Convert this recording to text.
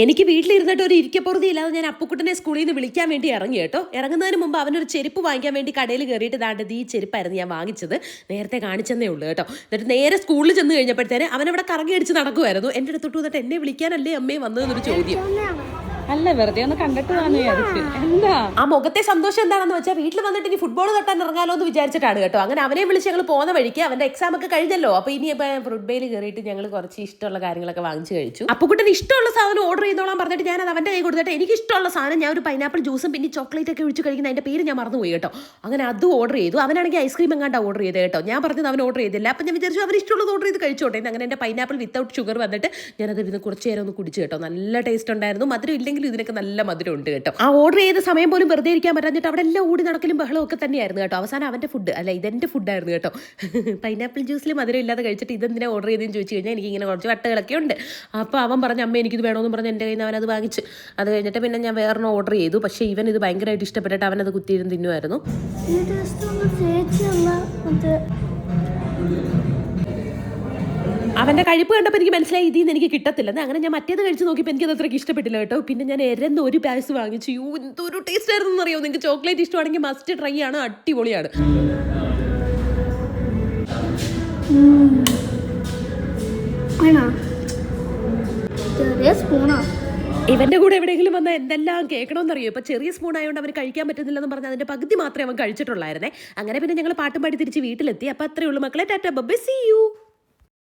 എനിക്ക് വീട്ടിലിരുന്നിട്ട് ഒരു ഇരിക്കപ്പുറതി ഇല്ലാതെ ഞാൻ അപ്പുക്കുട്ടനെ സ്കൂളിൽ നിന്ന് വിളിക്കാൻ വേണ്ടി ഇറങ്ങി കേട്ടോ. ഇറങ്ങുന്നതിന് മുമ്പ് അവനൊരു ചെരുപ്പ് വാങ്ങിക്കാൻ വേണ്ടി കടയിൽ കയറിയിട്ട് ദാണ്ടത് ഈ ചെരുപ്പായിരുന്നു ഞാൻ വാങ്ങിച്ചത്. നേരത്തെ കാണിച്ചെന്നേ ഉള്ളൂ കേട്ടോ. എന്നിട്ട് നേരെ സ്കൂളിൽ ചെന്ന് കഴിഞ്ഞപ്പോഴത്തേന് അവനവിടെ കറങ്ങി അടിച്ച് നടക്കുമായിരുന്നു എന്റെ അടുത്തോട്ട് വന്നിട്ട് എന്നെ വിളിക്കാനല്ലേ അമ്മേ വന്നതെന്നൊരു ചോദ്യം. അല്ല വെറുതെ ഒന്ന് കണ്ടിട്ട് പോകാന്ന് വിചാരിച്ചു എന്താ? ആ മുഖത്തെ സന്തോഷം എന്താണെന്ന് വെച്ചാൽ വീട്ടിൽ വന്നിട്ട് ഇനി ഫുട്ബോൾ തട്ടാൻ ഇറങ്ങാലോ എന്ന് വിചാരിച്ചിട്ടാണ് കേട്ടോ. അങ്ങനെ അവനെ വിളിച്ച് ഞങ്ങൾ പോകുന്ന വഴിക്ക് അവന്റെ എക്സാം ഒക്കെ കഴിഞ്ഞല്ലോ. അപ്പൊ ഇനി ഇപ്പൊ ബെയിൽ കയറിയിട്ട് ഞങ്ങൾ കുറച്ച് ഇഷ്ടമുള്ള കാര്യങ്ങളൊക്കെ വാങ്ങിച്ചു കഴിച്ചു. അപ്പൊ കുട്ടൻ ഇഷ്ടമുള്ള സാധനം ഓർഡർ ചെയ്തോളാൻ പറഞ്ഞിട്ട് ഞാൻ അത് അവന്റെ കൈ കൊടുത്തിട്ട് എനിക്ക് ഇഷ്ടമുള്ള സാധനം ഞാൻ ഒരു പൈനാപ്പിൾ ജ്യൂസും പിന്നെ ചോക്ലേറ്റ് ഒക്കെ ഒഴിച്ച് കഴിക്കുന്ന അതിന്റെ പേര് ഞാൻ മറന്നുപോയി കേട്ടോ. അങ്ങനെ അതും ഓർഡർ ചെയ്തു. അവനാണെങ്കിൽ ഐസ്ക്രീം എങ്ങാണ്ട് ഓർഡർ ചെയ്തത് കേട്ടോ. ഞാൻ പറഞ്ഞത് അവൻ ഓർഡർ ചെയ്തില്ല. അപ്പൊ ഞാൻ വിചാരിച്ചു അവൻ ഇഷ്ടമുള്ളത് ഓർഡർ ചെയ്ത് കഴിച്ചോട്ടെ. അങ്ങനെ എന്റെ പൈനാപ്പിൾ വിത്തൗട്ട് ഷുഗർ വന്നിട്ട് ഞാനത് ഇരുന്ന് കുറച്ച് നേരം ഒന്ന് കുടിച്ചു കേട്ടോ. നല്ല ടേസ്റ്റ് ഉണ്ടായിരുന്നു. മധുരം ഇല്ലെങ്കിലും ഇതിനൊക്കെ നല്ല മധുരം ഉണ്ട് കേട്ടോ. ആ ഓർഡർ ചെയ്ത സമയം പോലും വെറുതെ ഇരിക്കാൻ പറ്റാഞ്ഞിട്ട് അവിടെ എല്ലാം ഓടി നടക്കലും ബഹളവും ഒക്കെ തന്നെയായിരുന്നു കേട്ടോ. അവസാനം അവന്റെ ഫുഡ് അല്ല ഇതെന്റെ ഫുഡായിരുന്നു കേട്ടോ. പൈനാപ്പിൾ ജ്യൂസിൽ മധുരം ഇല്ലാതെ കഴിച്ചിട്ട് ഇതെന്തിനാ ഓർഡർ ചെയ്തെന്ന് ചോദിച്ചു കഴിഞ്ഞാൽ എനിക്ക് ഇങ്ങനെ കുറച്ച് വട്ടകളൊക്കെ ഉണ്ട്. അപ്പോൾ അവൻ പറഞ്ഞ അമ്മ എനിക്കിത് വേണമെന്ന് പറഞ്ഞ് എന്റെ കയ്യിൽ നിന്ന് അവനത് വാങ്ങിച്ച്. അത് കഴിഞ്ഞിട്ട് പിന്നെ ഞാൻ വേറൊരെണ്ണം ഓർഡർ ചെയ്തു. പക്ഷേ ഇവൻ ഇത് ഭയങ്കരമായിട്ട് ഇഷ്ടപ്പെട്ടിട്ട് അവനത് കുത്തിയിരുന്ന് തിന്നുമായിരുന്നു. അവന്റെ കഴിപ്പ് കണ്ടപ്പോൾ എനിക്ക് മനസ്സിലായി ഇതിന്ന് നിന്ന് എനിക്ക് കിട്ടത്തില്ലെന്ന് അങ്ങനെ ഞാൻ മറ്റേത് കഴിച്ച് നോക്കിയപ്പോൾ എനിക്ക് അത് അത്രയ്ക്ക് ഇഷ്ടപ്പെട്ടില്ല കേട്ടോ. പിന്നെ ഞാൻ എരന്ന് ഒരു പാസ് വാങ്ങിച്ചു. യൂ എന്തൊരു ടേസ്റ്റ് ആയിരുന്നു അറിയോ നിങ്ങൾക്ക് ചോക്ലേറ്റ് ഇഷ്ടമാണെങ്കിൽ മസ്റ്റ് ട്രൈ ആണ്. അടിപൊളിയാണ്. ആണോ? ചെറിയ സ്പൂണോ? ഇവന്റെ കൂടെ എവിടെയെങ്കിലും വന്ന എന്തെല്ലാം കേൾക്കണമെന്നറിയോ ഇപ്പൊ ചെറിയ സ്പൂൺ ആയതുകൊണ്ട് അവന് കഴിക്കാൻ പറ്റുന്നില്ലെന്ന് പറഞ്ഞ് അതിന്റെ പകുതി മാത്രമേ അവൻ കഴിച്ചിട്ടുള്ളായിരുന്നേ. അങ്ങനെ പിന്നെ ഞങ്ങൾ പാട്ടും പാടി തിരിച്ച് വീട്ടിലെത്തി. അപ്പൊ അത്രയുള്ളൂ മക്കളെ. ടാറ്റ ബബ്ബെ. C U